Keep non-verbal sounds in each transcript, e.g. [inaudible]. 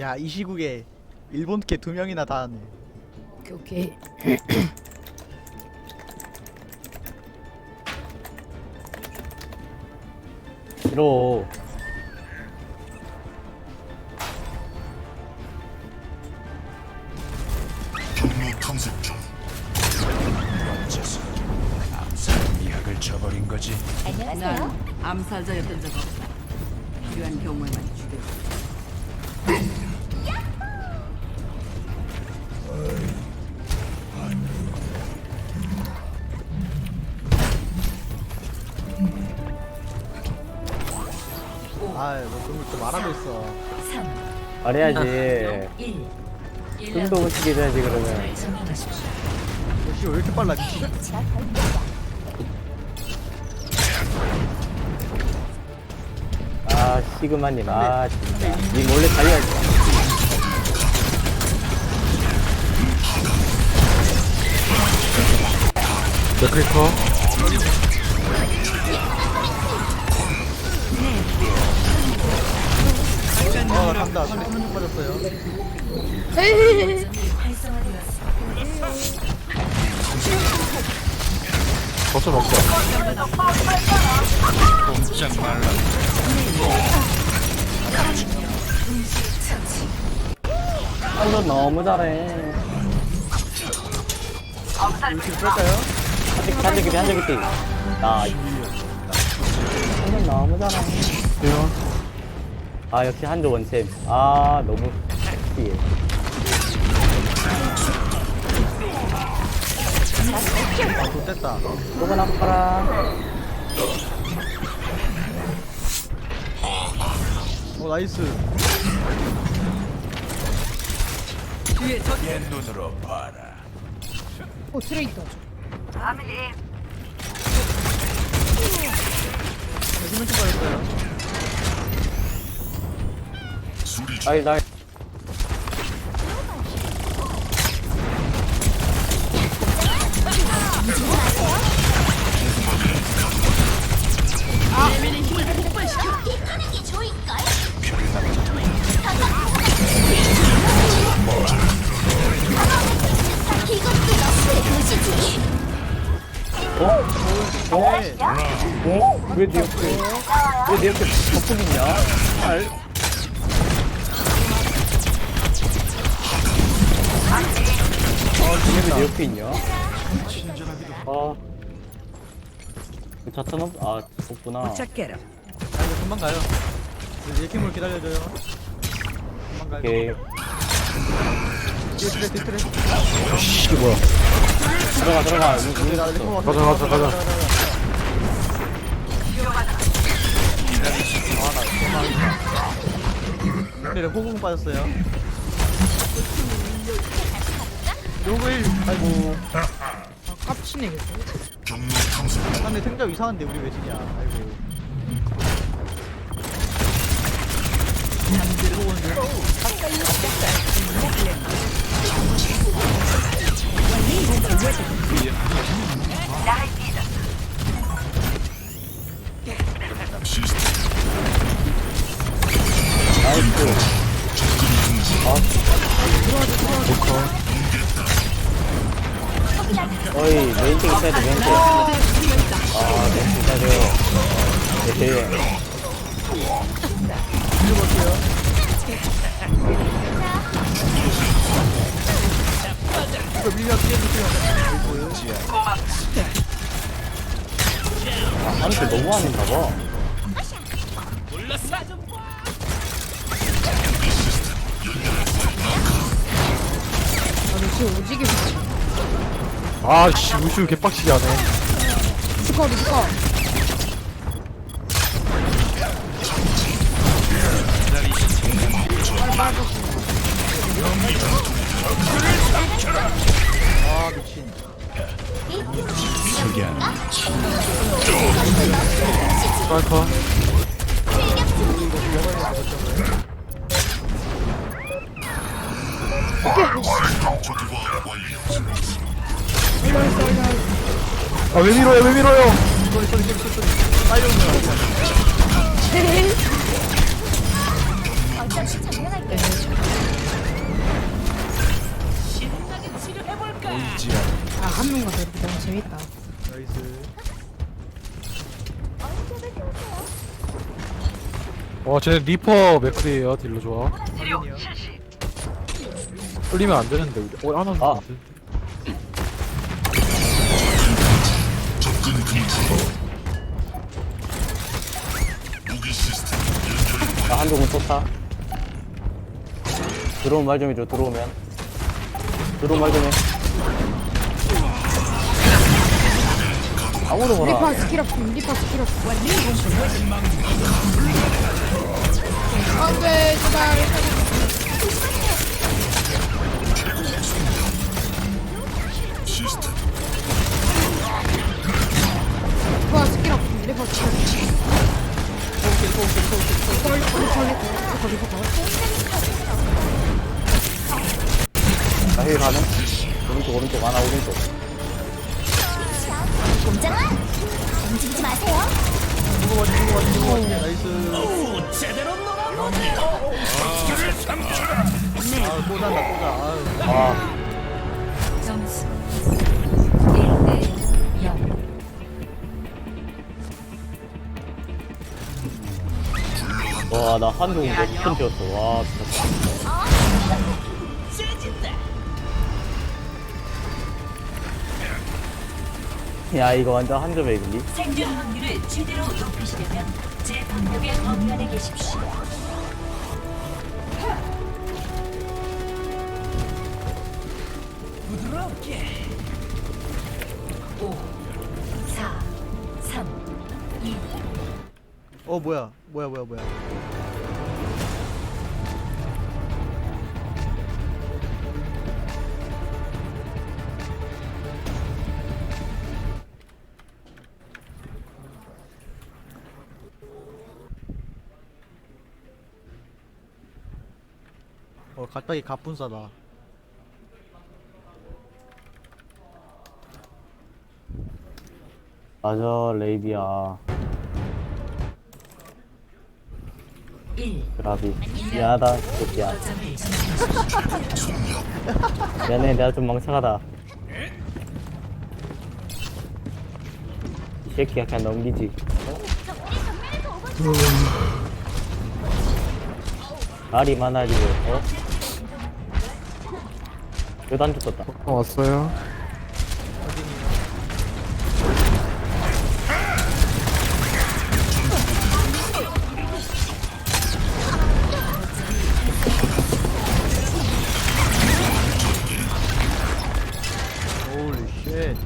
야 이 시국에 일본 캐 두 명이나 다 하네 오케이 오케이 [coughs] 싫어. 경로 탐색 중. 어째서 암살 미학을 저버린 거지? 난 암살자였던 적 없어. 필요한 경우에만 아이 뭐 그런 걸또 말하고 있어 말해야지. 못 쉬게 해야지 그러면. 역시 왜 이렇게 빨라 미친 아 시그마님 아 진짜. 니 몰래 달려야지. 맥크리커 어 간다 먹자 꼼짝 말라. 한번 너무 잘해. 지금 뺄까요? 한적 한적 한적 있대. 나. 한번 너무 잘해. 아 역시 한조 원챔. 아 너무 섹시해. 아 좋됐다 또가 나빠라. 어 나이스 옛 눈으로 봐라. 오 트레이터 해지면 좀 빠졌어요 수리 중. 아이 나. 네 어? 왜 내 옆에 왜내 옆에 덕분 있냐? 알. 왜 내 옆에 있냐? 아. 자탄 없, 아, 없구나. 아 이거 금방 가요 이제 예킹볼 기다려줘요 금방 가요 오케이. 뒤에 트레 뒤에 트레 이게 뭐야 들어가, 들어가. 여기, 나 가자, 가자, 가자. 그래 호공 빠졌어요 요글 아이고. 깝치네 이거. 경로 탐색 중. 근데 생각 이상한데 우리 왜 지냐. 아이고 피해주세요 아, 한테 너무 안 했나 봐. 아니 지금 오지게 아씨 우슈 개빡치게 하네 스커 스커 아 미친 스파이커 완료. 아왜 밀어요 왜 밀어요 빨리 오면 않는 아, 한 명만 더 이렇게 너무 재밌다. 나이스. 와 쟤네 리퍼 맥크리에요 딜러 좋아 확인이요. 끌리면 안 되는데 우리 어 하나 아. 나 한동훈 쏟다 들어오면 말 좀 해줘 들어오면 들어오면 말 좀 해 아무도 리파 뭐라 스킬 없음, 리파 스킬 없음. 안 돼, 제발. 리파 스킬 없음, 리파 스킬 없음. 나힐 가능? 오른쪽 오른쪽 하나 오른쪽 꼼짝아! 움직이지 마세요. 누구 맞지, 누구 맞지, 누구 맞지. 나이스. 아, 또 잔다, 또 자. 아유. 아 점수 1대 0. 와, 나 한동훈 몇푼 뛰었어. 와, 미쳤 야, 이거 완전 한 점에 이기. 생존 확률을 최대로 높이시려면 제 방벽의 범위 안에 계십시오. 부드럽게. 5, 4, 3, 2, 어, 뭐야. 뭐야, 뭐야, 뭐야. 갑자기 갑분싸다. 맞아, 레이비야. 1. 그라비. 미안하다, 새끼야. 미안해, 내가 좀 멍청하다. 이 새끼가 그냥 넘기지. 말이 많아지고, 어? 여단 죽었다. 어 왔어요 Holy shit.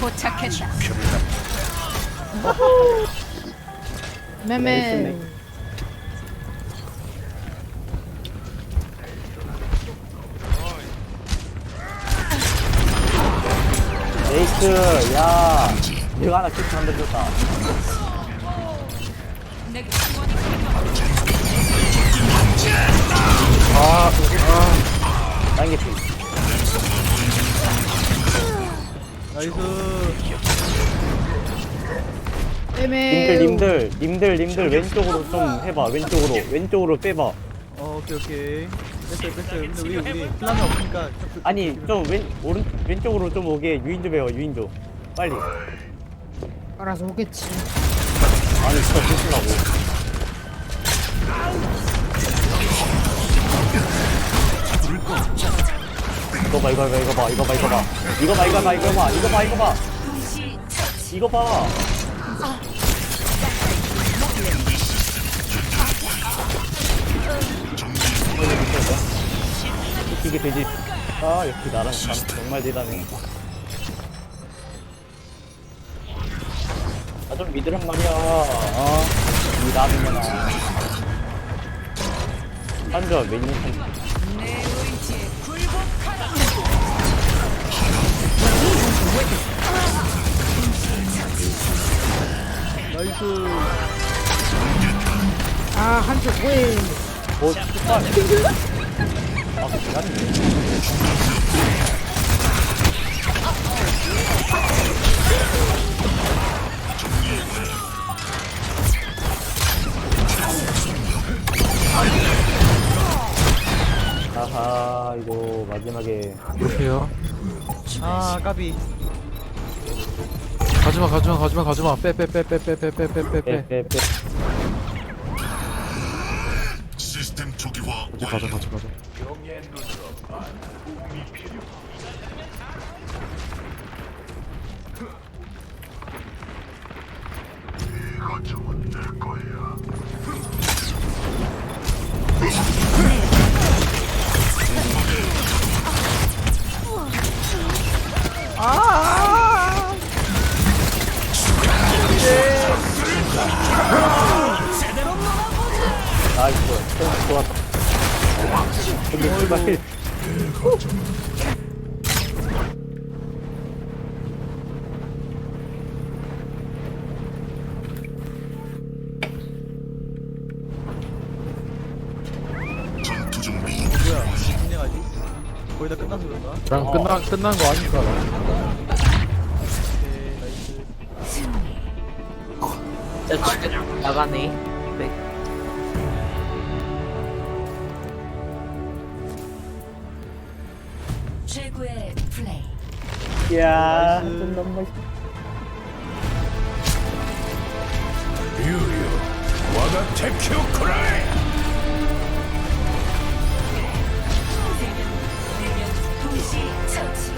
도착했다. 매매. 에이스, 야. 내가 하나 키트 만들었다. 아 당겼지. 나이스. 님들, 님들, 님들, 님들, 왼쪽으로 좀 해봐. 왼쪽으로, 왼쪽으로 빼봐. 어, 오케이, 오케이. 뺐어요, 뺐어요. 근데 우리, 우리 플란이 없으니까. 좀- 아니, 좀 왼, 오른, 왼쪽으로 좀 오게 유인 좀 해요, 유인 좀. 빨리. 알아서 오겠지. 아니, 진짜 조심하고. 이거 봐, 이거 봐, 이거 봐, 이거 봐, 이거 봐. 이거 봐, 이거 봐, 이거 봐, 이거 봐, 이거 봐. 이거 봐. 이게 되지. 아, 역시 나랑 참 정말 대단해. 아, 좀 믿으란 말이야. 어? 이 라면아. 한점 메뉴 나이스. 아, 한쪽 뭐해. 오, 축하. 아, 대단해. 아하, 이거 마지막에 이렇게요. 아 까비 가지마 가지마 가지마 가지마 빼 빼 빼 빼 빼 빼 빼 빼 빼 빼 빼빼빼 시스템 초기화 가자 가자. 가자 가자. 거점은 내 거야. 근데 출발. 뭐야 진행하지? 거의 다 끝나서 그런가? 그냥 끝난 끝난 거 아니까. 오케이 나이스 나가네. 최고의 플레이. 이야, 나이스. 좀 너무 멋있 유유 와가 테큐 쿠라이 동시 처치.